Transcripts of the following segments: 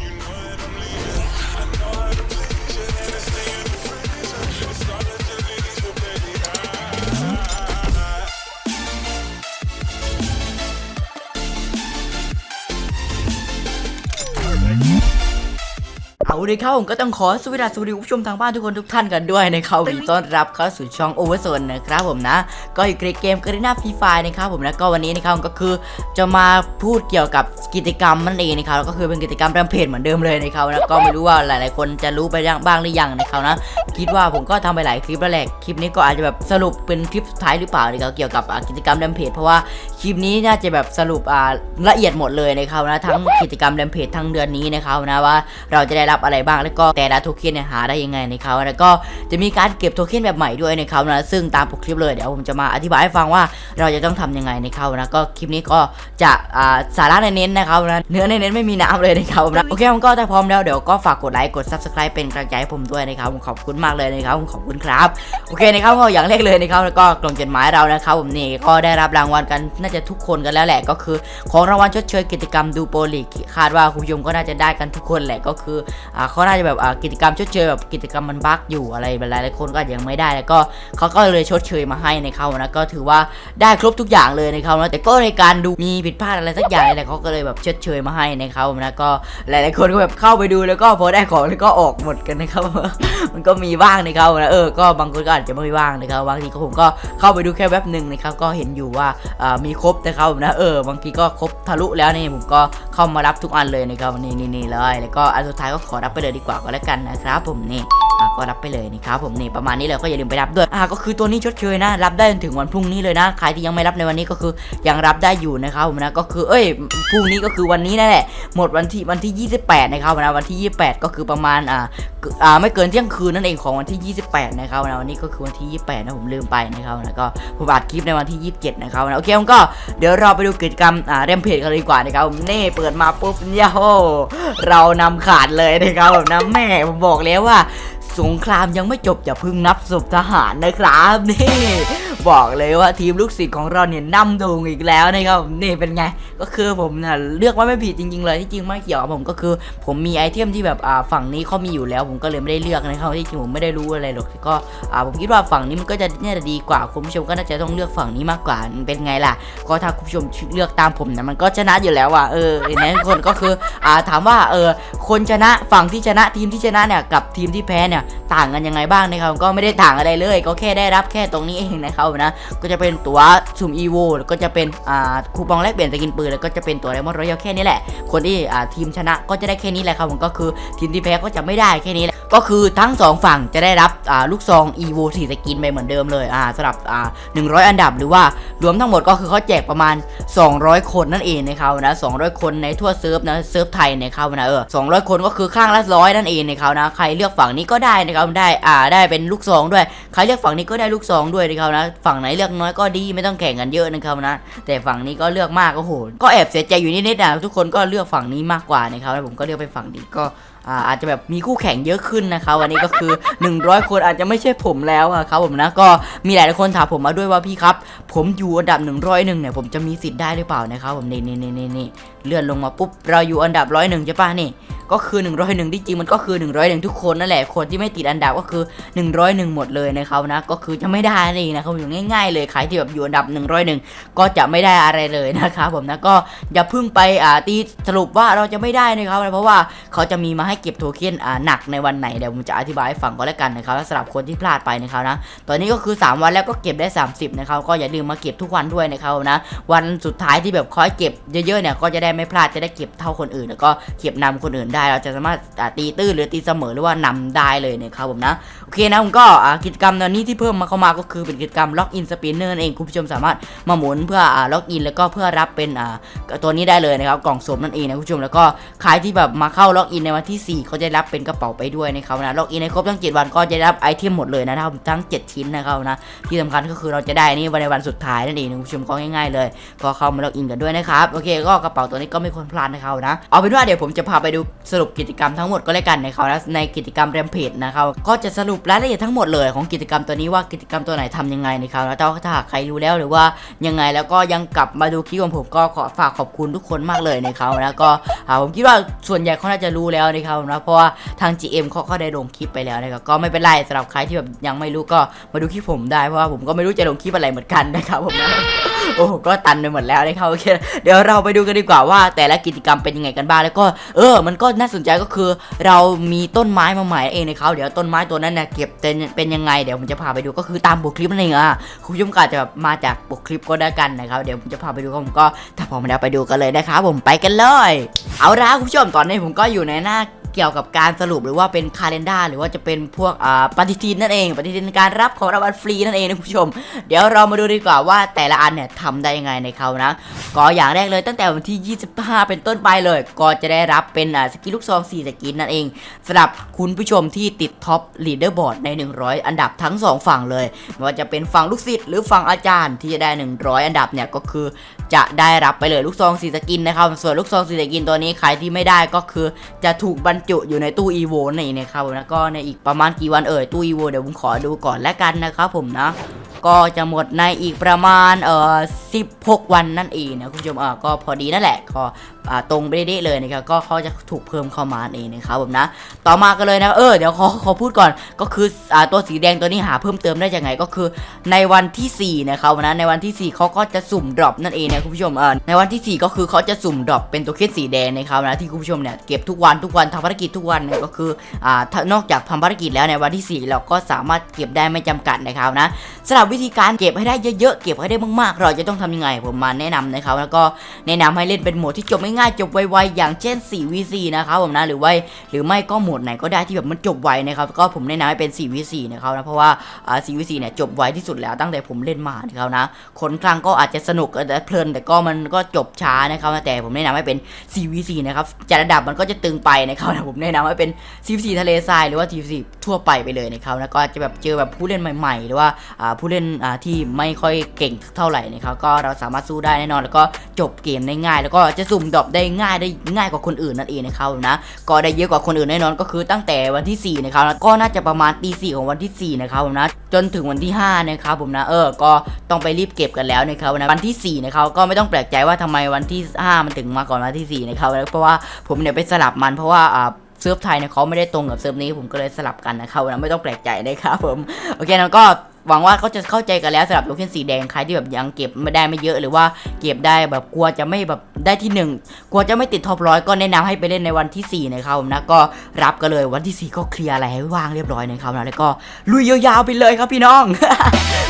เอาเลยครับผมก็ต้องขอสวัสดีสวัสดีคุณผู้ชมทางบ้านทุกคนทุกท่านกันด้วยนะครับยินดีต้อนรับเข้าสู่ช่องโอเวอร์โซนนะครับผมนะ ก็อยู่ในเกมการีนาฟรีไฟนะครับผมนะก็วันนี้นะครับก็คือจะมาพูดเกี่ยวกับกิจกรรมนั่นเองนะครับก็คือเป็นกิจกรรมแรมเพจเหมือนเดิมเลยนะครับนะก็ไม่รู้ว่าหลาย ๆ คนจะรู้ไปบ้างหรือยังนะครับนะคิดว่าผมก็ทำไปหลายคลิปแล้วแหละคลิปนี้ก็อาจจะแบบสรุปเป็นคลิปสุดท้ายหรือเปล่านะครับเกี่ยวกับอ่ากิจกรรมแรมเพจเพราะว่าคลิปนี้น่าจะแบบสรุปอ่าละเอียดหมดเลยนะครับนะทั้งกิจกรรมแรมเพจทั้งเดือนนี้นะครับนะว่าเราจะได้รับอะไรบ้าง แล้วก็แต่ละโทเค็นเนี่ยหาได้ยังไงนะครับแล้วก็จะมีการเก็บโทเค็นแบบใหม่ด้วยนะครับนะซึ่งตามปกคลิปเลยเดี๋ยวผมจะมาอธิบายให้ฟังว่าเราจะต้องทำยังไงนะครับนะก็คลิปนี้ก็จะอ่าสาระเน้นๆนะครับนะเนื้อเน้นๆไม่มีน้ำเลยนะครับนะโอเคผมก็ถ้าพร้อมแล้วเดี๋ยวก็ฝากกดไลค์กด subscribe เป็นกำลังใจให้ผมด้วยนะครับผมขอบคุณมากเลยนะครับผมขอบคุณครับโอเคนะครับก็อย่างแรกเลยนะครับแล้วก็กล่องจดหมายเรานะครับผมนี่ก็ได้รับรางวัลกันน่าจะทุกคนกันแล้วแหละก็คือ ของรางวัลชดเชยกิจกรรมดูโปลีกคาดว่าคุณผู้ชมก็น่าจะได้กันทุกคนแหละก็คืออ่าเขาน่าจะแบบอ่ากิจกรรมชดเชยแบบกิจกรรมมันบั๊กอยู่อะไรหลายๆคนก็ยังไม่ได้แล้วก็เขาก็เลยชดเชยมาให้ในเขานะก็ถือว่าได้ครบทุกอย่างเลยในเขานะแต่ก็ในการดูมีผิดพลาดอะไรสักอย่างนี่แหละเขาก็เลยแบบชดเชยมาให้ในเขานะก็หลาย ๆ คนก็แบบเข้าไปดูแล้วก็พอได้ของแล้วก็ออกหมดกันนะครับ มันก็มีบ้างในเขานะเออก็บางคนก็อาจจะไม่ว่างนะครับบางทีก็ผมก็เข้าไปดูแค่แว็บหนึ่งนะครับก็เห็นอยู่ว่าอ่ามีครบนะครับนะเออบางทีก็ครบทะลุแล้วนี่ผมก็เข้ามารับทุกอันเลยนะครับนี่นี่นี่เลยแล้วก็อันสุดท้ายก็ขอรับไปเลยดีกว่าก็แล้วกันนะครับผมนี่ ก็รับไปเลยนะครับผมนี่ประมาณนี้เลยก็อย่าลืมไปรับด้วยอ่าก็คือตัวนี้ชดเชยนะ รับได้จนถึงวันพรุ่งนี้เลยนะใครที่ยังไม่รับในวันนี้ก็คือยังรับได้อยู่นะครับผมนะก็คือเอ้ยพรุ่งนี้ก็คือวันนี้นั่นแหละหมดวันที่วันที่ 28 นะครับนะวันที่ 28 ก็คือประมาณอ่าอ่าไม่เกินเที่ยงคืนนั่นเองของวันที่ 28 นะครับนะวันนี้ก็คือวันที่ 28 นะผมลืมไปนะครับนะก็ผมอัดคลิปในวันที่ 27 นะครับนะโอเคผมก็เดี๋ยวเราไปดูกิจกรรมอ่าเรมเพจกันเลยดีกว่านะครับผมนี่เปิดมาปุ๊บเนี่ยโอเรานำขาดเลยนะครับผมนะแม่ผมบอกแล้วว่า สงครามยังไม่จบอย่าเพึ่งนับศพทหารนะครับนี่ บอกเลยว่าทีมลูกศิษย์ของเราเนี่ยนำโด่งอีกแล้วนะครับนี่เป็นไงก็คือผมน่ะเลือกว่าไม่ผิดจริง ๆ เลยที่จริงไม่เกี่ยวกับผมก็คือ ผมมีไอเทมที่แบบอ่าฝั่งนี้เขามีอยู่แล้ว ผมก็เลยไม่ได้เลือกนะครับที่จริงผมไม่ได้รู้อะไรหรอกก็อ่าผมคิดว่าฝั่งนี้มันก็จะน่าจะดีกว่าคุณผู้ชมก็น่าจะต้องเลือกฝั่งนี้มากกว่าเป็นไงล่ะ ก็ถ้าคุณผู้ชมเลือกตามผมนะมันก็ชนะอยู่แล้วอะเออเห็นไหมทุกคนก็คืออ่าถามว่าเออคนชนะฝั่งที่ชนะทีมที่ชนะเนี่ยกับทีมที่แพ้เนี่ยต่างกันยังไงบ้างนะครับก็ไม่ได้ต่างอะไรเลย ก็แค่ได้รับแค่ตรงนี้เองนะครับนะก็จะเป็นตัวสุ่มอีโวแล้วก็จะเป็นอ่าคูปองแลกเปลี่ยนสกินปืนแล้วก็จะเป็นตัวไดมอนด์รอยัลแค่นี้แหละ คนที่อ่าทีมชนะก็จะได้แค่นี้แหละครับผมก็คือทีมที่แพ้ก็จะไม่ได้แค่นี้แหละ ก็คือทั้งสองฝั่งจะได้รับลูกซองอีโวสีสกินไปเหมือนเดิมเลยอ่าสำหรับอ่า100 อันดับหรือว่ารวมทั้งหมดก็คือเขาแจกประมาณ 200 คนนั่นเองนะครับนะ200 คนในทั่วเซิร์ฟนะเซิร์ฟไทยนะครับนะเออ200 คนก็คือข้างละร้อยนั่นเองนะครับนะใครเลือกฝั่งนี้ก็ได้นะครับได้อ่าได้เป็นลูกซองด้วยใครเลือกฝั่งนี้ก็ได้ลูกซองด้วยนะครับนะฝั่งไหนเลือกน้อยก็ดีไม่ต้องแข่งกันเยอะนะครับนะแต่ฝั่งนี้ก็เลือกมากก็โหก็แอบเสียใจอยู่นิดๆนะทุกคนก็เลือกฝั่งนี้มากกว่านะครับผมก็เลือกไปฝั่งนี้ก็ อ่าอาจจะแบบมีคู่แข่งเยอะขึ้นนะครับวันนี้ก็คือ 100 คนอาจจะไม่ใช่ผมแล้วครับผมนะก็มีหลายคนถามผมมาด้วยว่าพี่ครับ ผมอยู่อันดับ 101เนี่ยผมจะมีสิทธิ์ได้หรือเปล่านะครับผมนี่นี่นี่นี่นี่เลื่อนลงมาปุ๊บเราอยู่อันดับร้อยหนึ่งใช่ป่ะนี่ ก็คือ 101ที่จริงมันก็คือ 101 ทุกคนนั่นแหละคนที่ไม่ติดอันดับก็คือ 101 หมดเลยนะครับนะก็คือจะไม่ได้นี่นะครับอยู่ง่าย ๆ เลยใครที่แบบอยู่อันดับ 101 ก็จะไม่ได้อะไรเลยนะครับผมนะก็อย่าเพิ่งไปอ่าตีสรุปว่าเราจะไม่ได้นะครับเพราะว่าเขาจะมีมาให้เก็บโทเค็นอ่าหนักในวันไหนเดี๋ยวผมจะอธิบายให้ฟังก็แล้วกันนะครับสำหรับคนที่พลาดไปนะครับนะตอนนี้ก็คือ 3 วันแล้วก็เก็บได้ 30นะครับก็อย่าลืมมาเก็บทุกวันด้วยนะครับนะวันสุดท้ายที่แบบคอยเก็บเยอะๆเนี่ยก็จะได้ไม่พลาดจะได้เก็บเท่าคนอื่น แล้วก็เก็บนำคนอื่นได้ได้เราจะสามารถตีตื้นหรือตีเสมอหรือว่านำได้เลยนะครับผมนะโอเคนะผมก็กิจกรรมตอนนี้ที่เพิ่มมาเข้ามาก็คือเป็นกิจกรรมล็อกอินสปินเนอร์นั่นเองคุณผู้ชมสามารถมาหมุนเพื่ออล็อกอินแล้วก็เพื่อรับเป็นตัวนี้ได้เลยนะครับกล่องสมนั่นเองนะคุณผู้ชมแล้วก็ใครที่แบบมาเข้าล็อกอินในวันที่ 4 เขาจะรับเป็นกระเป๋าไปด้วยนะครับนะล็อกอินในครบทั้ง 7 วันก็จะได้รับไอเทมหมดเลยนะครับทั้ง 7 ชิ้นนะครับนะที่สำคัญก็คือเราจะได้นี่วันในวันสุดท้ายนั่นเองนะคุณผู้ชมก็ง่ายๆเลย ก็เข้ามาล็อกอินกันด้วยนะครับโอเคก็กระเป๋าตัวนี้ก็ไม่ควรพลาดนะครับนะเอาเป็นว่าเดี๋ยวผมจะพาไปดูสรุปกิจกรรมทั้งหมดก็แล้วกันนะครับในกิจกรรมแรมเพจนะครับก็จะสรุปรายละเอียดทั้งหมดเลยของกิจกรรมตัวนี้ว่ากิจกรรมตัวไหนทำยังไงนะครับแล้วถ้าหากใครรู้แล้วหรือว่ายังไงแล้วก็ยังกลับมาดูคลิปของผมก็ขอฝากขอบคุณทุกคนมากเลยนะครับแล้วก็ผมคิดว่าส่วนใหญ่เขาน่าจะรู้แล้วนะครับนะเพราะว่าทาง GM เขาก็ได้ลงคลิปไปแล้วนะครับก็ไม่เป็นไรสำหรับใครที่แบบยังไม่รู้ก็มาดูคลิปผมได้เพราะว่าผมก็ไม่รู้จะลงคลิปอะไรเหมือนกันนะครับผมนะ โอ้ก็ตันไปหมดแล้วนะครับโอเคเดี๋ยวเราไปดูกันดีกว่าว่า แต่ละกิจกรรมเป็นยังไงกันบ้างแล้วก็เออ มันก็น่าสนใจก็คือ เรามีต้นไม้มาใหม่เองนะครับเดี๋ยวต้นไม้ตัวนั้นเนี่ยเก็บเป็นเป็นยังไงเดี๋ยวผมจะพาไปดูก็คือตามบทคลิปนั่นเองอะคุณผู้ชมก็อาจจะแบบมาจากบทคลิปก็ได้กันนะครับเดี๋ยวผมจะพาไปดูผมก็ถ้าพร้อมแล้วไปดูกันเลยนะครับผมไปกันเลย เอาละคุณผู้ชมตอนนี้ผมก็อยู่ในหน้าเกี่ยวกับการสรุปหรือว่าเป็นคาล endar หรือว่าจะเป็นพวกอ่าปฏิทินนั่นเอง ปฏิทินการรับของรางวัลฟรีนั่นเองนะคุณผู้ชม เดี๋ยวเรามาดูดีกว่าว่าแต่ละอันเนี่ยทำได้ยังไงในเขานะก็อย่างแรกเลยตั้งแต่วันที่ 25 เป็นต้นไปเลย ก็จะได้รับเป็นอ่าสกินลูกซอง4สกินนั่นเองสำหรับคุณผู้ชมที่ติดท็อปลีดเดอร์บอร์ดใน 100 อันดับทั้ง 2 ฝั่งเลยไม่ว่าจะเป็นฝั่งลูกศิษย์หรือฝั่งอาจารย์ที่จะได้ 100 อันดับเนี่ยก็คือจะได้รับไปเลยลูกซองสีสกินนะครับส่วนลูกซองสีสกินตัวนี้ใครที่ไม่ได้ก็คือจะถูกบรรจุอยู่ในตู้อีโวนั่นเองนะครับแล้วก็ในอีกประมาณกี่วันเอ่ยตู้อีโวเดี๋ยวผมขอดูก่อนแล้วกันนะครับผมนะ ก็จะหมดในอีกประมาณเอ่อ16 วันนั่นเองนะคุณผู้ชมเอ่าก็พอดีนั่นแหละก็อ่าตรงไปได้เลยนะครับก็เขาจะถูกเพิ่มเข้ามาเองนะครับผมนะ ต่อมากันเลยนะเออเดี๋ยวขอขอพูดก่อนก็คืออ่าตัวสีแดงตัวนี้หาเพิ่มเติมได้ยังไงก็คือในวันที่4นะครับนะในวันที่ 4เขาก็จะสุ่มดรอปนั่นเองนะคุณผู้ชมเออในวันที่ 4 ก็คือเขาจะสุ่มดรอปเป็นตัวเคสสีแดงนะครับนะที่คุณผู้ชมเนี่ยเก็บทุกวันทุกวันทำภารกิจทุกวันเนี่ยก็คืออ่านอกจากทำภารกิจแล้วในวันที่ 4 เราก็สามารถเก็บได้ไม่จำกัดนะครับนะสำหรับวิธีการเก็บให้ได้เยอะๆ เก็บให้ได้มากๆ เราจะต้องทำยังไง ผมมาแนะนำนะครับ แล้วก็แนะนำให้เล่นเป็นโหมดที่จบง่ายๆ จบไวๆ อย่างเช่น 4v4 นะครับผมนะ หรือว่าหรือไม่ก็โหมดไหนก็ได้ที่แบบมันจบไวนะครับ ก็ผมแนะนำให้เป็น 4v4 นะครับนะ เพราะว่าอ่า 4v4 เนี่ยจบไวที่สุดแล้วตั้งแต่ผมเล่นมานะครับนะ คนครั้งก็อาจจะสนุกแต่เพลิน แต่ก็มันก็จบช้านะครับ แต่ผมแนะนำให้เป็น 4v4 นะครับ จัดระดับมันก็จะตึงไปนะครับนะผมแนะนำให้เป็น 4v4 ทะเลทรายหรือว่า 4v4 ทั่วไปไปเลยนะครับ แล้วก็จะแบบเจอแบบผู้เล่นใหม่ๆ หรือว่าผู้เล่นอ่าที่ไม่ค่อยเก่งเท่าไหร่นะครับก็เราสามารถสู้ได้แน่นอนแล้วก็จบเกมได้ง่าย แล้วก็จะสุ่มดรอปได้ง่ายได้ง่ายกว่าคนอื่นนั่นเองนะครับนะก็ได้เยอะกว่าคนอื่นแน่นอนก็คือตั้งแต่วันที่4นะครับก็น่าจะประมาณตีสี่ของวันที่4นะครับผมนะจนถึงวันที่5นะครับผมนะเออก็ต้องไปรีบเก็บกันแล้วนะครับนะวันที่4นะครับก็ไม่ต้องแปลกใจว่าทำไมวันที่ 5 มันถึงมาก่อนวันที่4นะครับเพราะว่าผมเนี่ยไปสลับมันเพราะว่าอ่าเซิร์ฟไทยเนี่ยเขาไม่ได้ตรงกับเซิร์ฟนี้ผมก็เลยสลับกันนะครับนะไม่ต้องแปลกใจนะครับผมโอเคแล้วก็ หวังว่าเขาจะเข้าใจกันแล้วสำหรับโทเค็นสีแดงใครที่แบบยังเก็บไม่ได้ไม่เยอะหรือว่าเก็บได้แบบกลัวจะไม่แบบได้ที่หนึ่งกลัวจะไม่ติดท็อปร้อยก็แนะนำให้ไปเล่นในวันที่4นะครับนะก็รับกันเลยวันที่ 4 ก็เคลียร์อะไรให้ว่างเรียบร้อยนะครับนะแล้วก็ลุยยาวๆไปเลยครับพี่น้อง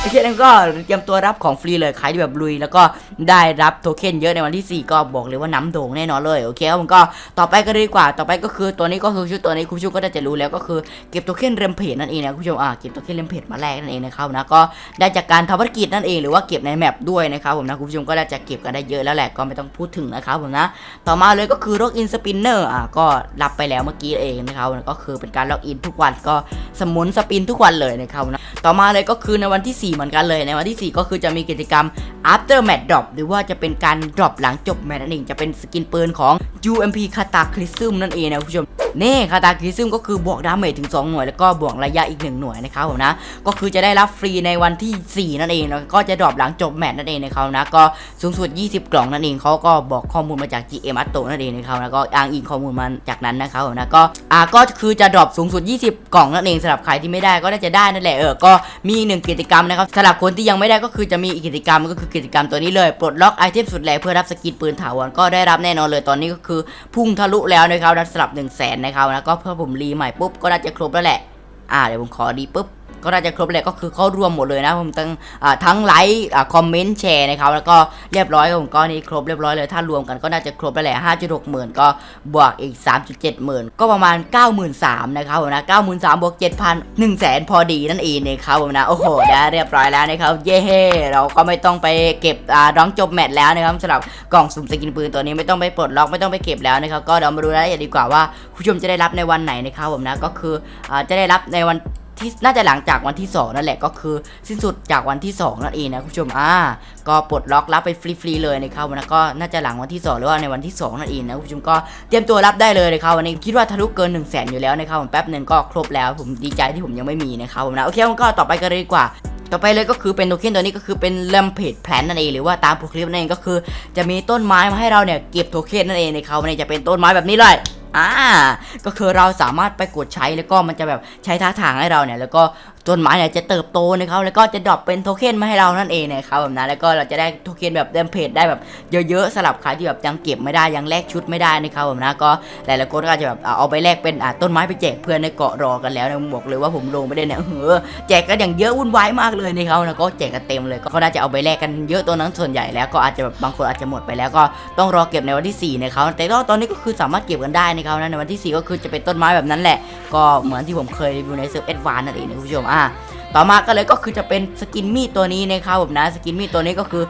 โอเคแล้วก็เตรียมตัวรับของฟรีเลยใครที่แบบลุยแล้วก็ได้รับโทเค็นเยอะในวันที่ 4 ก็บอกเลยว่าน้ำโด่งแน่นอนเลยโอเคครับผมก็ต่อไปก็ดีกว่า ต่อไปก็คือตัวนี้ก็คือชุดตัวนี้คุณผู้ชมก็น่าจะรู้แล้วก็คือเก็บโทเค็นเรมเพจนั่นเองนะคุณผู้ชมอ่าเก็บโทเค็นเรมเพจมาแรกนั่นเองนะครับนะก็ได้จากการทำภารกิจนั่นเองหรือว่าเก็บในแมปด้วยนะครับผมนะคุณผู้ชมก็ได้จะเก็บกันได้เยอะแล้วแหละก็ไม่ต้องพูดถึงนะครับผมนะต่อมาเลยก็คือล็อกอินสปินเนอร์อ่าก็รับไปแล้วเมื่อกี้เองนะครับก็คือเป็นการล็อกอินทุกวันก็สมุนสปินทุกวันเลยนะครับนะต่อมาเลยก็คือในวันที่ 4 เหมือนกันเลยในวันที่ 4 ก็คือจะมีกิจกรรม after match drop หรือว่าจะเป็นการ drop หลังจบแมตช์นั่นเองจะเป็นสกินปืนของ UMP Cataclysm นั่นเองนะคุณผู้ชม นี่คาตาคิซึมก็คือบวกดาเมจถึง 2 หน่วยแล้วก็บวกระยะอีก 1 หน่วยนะครับผมนะ ก็คือจะได้รับฟรีในวันที่ 4 นั่นเองแล้วก็จะดรอปหลังจบแมตช์นั่นเองนะครับนะก็สูงสุด 20 กล่องนั่นเองเขาก็บอกข้อมูลมาจาก GM อัตโตนั่นเองนะครับแล้วก็อ้างอิงข้อมูลมาจากนั้นนะครับผมนะก็อ่าก็คือจะดรอปสูงสุด 20 กล่องนั่นเองสำหรับใครที่ไม่ได้ก็น่าจะได้นั่นแหละเออก็มีอีกหนึ่งกิจกรรมนะครับสำหรับคนที่ยังไม่ได้ก็คือจะมีอีกกิจกรรมก็คือกิจกรรมตัวนี้เลยปลดล็อกไอเทมสุดแรงเพื่อรับสกินปืนถาวรก็ได้รับแน่นอนเลยตอนนี้ก็คือพุ่งทะลุแล้วนะครับสำหรับ1 0 0 0 0แสนะครับแล้วก็เพื่อผมรีใหม่ปุ๊บก็น่าจะครบแล้วแหละ อ่าเดี๋ยวผมขอดีปุ๊บ ก็น่าจะครบเลยก็คือเขารวมหมดเลยนะผมทั้งทั้งไลค์คอมเมนต์แชร์นะครับแล้วก็เรียบร้อยผมก็นี่ครบเรียบร้อยเลยถ้ารวมกันก็น่าจะครบแล้วแหละ5.6หกหมื่นก็บวกอีก3.7หมื่นก็ประมาณ93,000นสามนะครับผมนะ93,000บวก7,000 1แสนพอดีนั่นเองนะครับผมนะโอ้โหได้เรียบร้อยแล้วนะครับเย้เราก็ไม่ต้องไปเก็บร้องจบแมตช์แล้วนะครับสำหรับกล่องสุ่มสกินปืนตัวนี้ไม่ต้องไปปลดล็อกไม่ต้องไปเก็บแล้วนะครับก็เดี๋ยวมาดูรายละเอียดดีกว่าว่าผู้ชมจะได้รับในวันไหนนะครับผมนะก็คืออจะได้รับในวัน ที่น่าจะหลังจากวันที่ 2 นั่นแหละก็คือสิ้นสุดจากวันที่ 2 นั่นเองนะคุณผู้ชมอ่าก็ปลดล็อกรับไปฟรีๆเลยนะครับนะก็น่าจะหลังวันที่ 2 หรือว่าในวันที่ 2 นั่นเองนะคุณผู้ชมก็เตรียมตัวรับได้เลยนะครับวันนี้คิดว่าทะลุเกิน1 0 0 0 0แสนอยู่แล้วนะครับผมแป๊บหนึ่งก็ครบแล้วผมดีใจที่ผมยังไม่มีนะครับผมนะโอเคผมก็ต่อไปกันเลยดีกว่าต่อไปเลยก็คือเป็นโทเค็นตัวนี้ก็คือเป็นเลมเพจแพลนนั่นเองหรือว่าตามโปรคลิปนั่นเองก็คือ จะมีต้นไม้มาให้เราเนี่ยเก็บโทเค็นนั่นเองในเขาเนี่ยจะเป็นต้นไม้แบบนี้เลย อ่าก็คือเราสามารถไปกดใช้แล้วก็มันจะแบบใช้ท่าทางให้เราเนี่ยแล้วก็ ต้นไม้เนี่ยจะเติบโตนะครับแล้วก็จะดรอปเป็นโทเค็นมาให้เรานั่นเองนะครับแบบนั้นแล้วก็เราจะได้โทเค็นแบบเดมเพจได้แบบเยอะๆสลับใครที่แบบยังเก็บไม่ได้ยังแลกชุดไม่ได้นะครับผมนะก็หลายๆคนก็จะแบบเอาไปแลกเป็นต้นไม้ไปแจกเพื่อนในเกาะรอกันแล้วนะผมบอกเลยว่าผมลงไปได้เนี่ยเออแจกกันอย่างเยอะวุ่นวายมากเลยนี่เขานะก็แจกกันเต็มเลยก็เขาน่าจะเอาไปแลกกันเยอะตัวนั้นส่วนใหญ่แล้วก็อาจจะแบบบางคนอาจจะหมดไปแล้วก็ต้องรอเก็บในวันที่4นะครับแต่ก็ตอนนี้ก็คือสามารถเก็บกันได้นะครับนะในวันที่ 4 ก็คือจะเป็นต้นไม้แบบนั้นแหละ ก็เหมือนที่ผมเคยรีวิวในเซิร์ฟเอ็ดวานนั่นเองนะคุณผู้ชมอะต่อมาก็เลยก็คือจะเป็นสกินมีดตัวนี้นะครับผมนะสกินมีดตัวนี้ก็คือ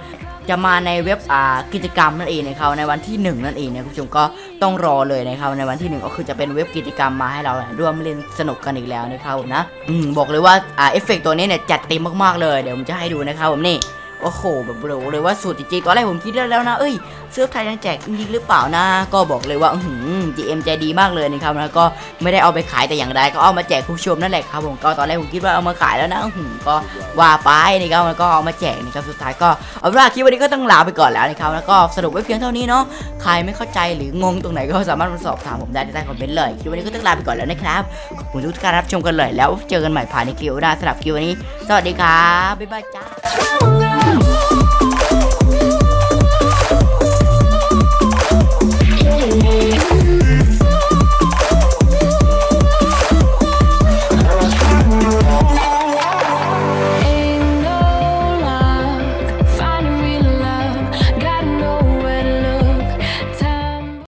จะมาในเว็บอ่ากิจกรรมนั่นเองนะครับในวันที่ 1 นั่นเองนะคุณผู้ชมก็ต้องรอเลยนะครับในวันที่ 1 ก็คือจะเป็นเว็บกิจกรรมมาให้เราร่วมเล่นสนุกกันอีกแล้วนะครับผมนะอืมบอกเลยว่าอ่าเอฟเฟกต์ตัวนี้เนี่ยจัดเต็มมากๆเลยเดี๋ยวผมจะให้ดูนะครับผมนี่ โอ้โหแบบบอกเลยว่าสุดจริงๆตอนแรกผมคิดได้แล้วนะเอ้ยเสื้อไทยยังแจกจริงหรือเปล่านะ ก็บอกเลยว่าอือหือ GM ใจดีมากเลยนะครับแล้วก็ไม่ได้เอาไปขายแต่อย่างใดก็เอามาแจกผู้ชมนั่นแหละครับผมก็ตอนแรกผมคิดว่าเอามาขายแล้วนะอื้อหือก็ว่าไปนะครับแล้วก็เอามาแจกนะครับสุดท้ายก็เอาเป็นว่าคลิปวันนี้ก็ต้องลาไปก่อนแล้วนะครับแล้วก็สรุปไว้เพียงเท่านี้เนาะใครไม่เข้าใจหรืองงตรงไหนก็สามารถมาสอบถามผมได้ใต้คอมเมนต์เลยคลิปวันนี้ก็ต้องลาไปก่อนแล้วนะครับขอบคุณทุกท่านรับชมกันเลยแล้วเจอกันใหม่ผ่านในคลิปหน้าสำหรับคลิปวันนี้ สวัสดีครับบ๊ายบายจ้า Uhul.